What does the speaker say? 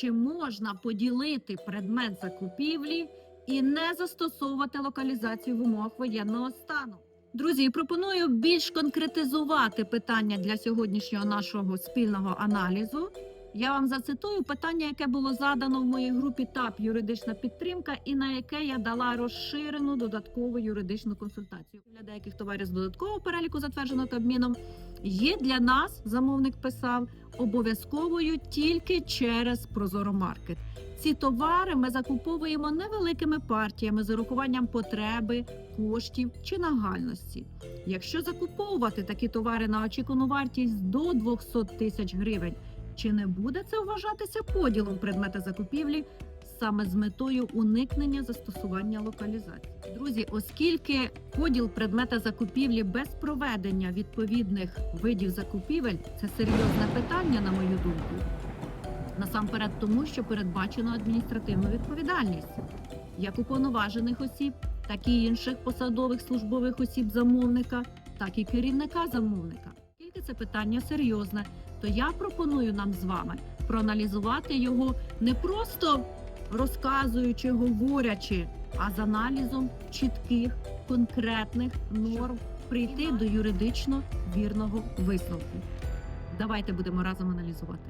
Чи можна поділити предмет закупівлі і не застосовувати локалізацію в умовах воєнного стану? Друзі, пропоную більш конкретизувати питання для сьогоднішнього нашого спільного аналізу. Я вам зацитую питання, яке було задано в моїй групі ТАП юридична підтримка, і на яке я дала розширену додаткову юридичну консультацію. Для деяких товарів з додаткового переліку, затвердженого Кабміном, є для нас, замовник писав, обов'язковою тільки через Прозоромаркет. Ці товари ми закуповуємо невеликими партіями з урахуванням потреби, коштів чи нагальності. Якщо закуповувати такі товари на очікувану вартість до 200 тисяч гривень, чи не буде це вважатися поділом предмета закупівлі саме з метою уникнення застосування локалізації? Друзі, оскільки поділ предмета закупівлі без проведення відповідних видів закупівель це серйозне питання, на мою думку. Насамперед, тому що передбачено адміністративну відповідальність як уповноважених осіб, так і інших посадових службових осіб замовника, так і керівника замовника. Оскільки це питання серйозне, то я пропоную нам з вами проаналізувати його не просто розказуючи, говорячи, а з аналізом чітких конкретних норм прийти до юридично вірного висновку. Давайте будемо разом аналізувати.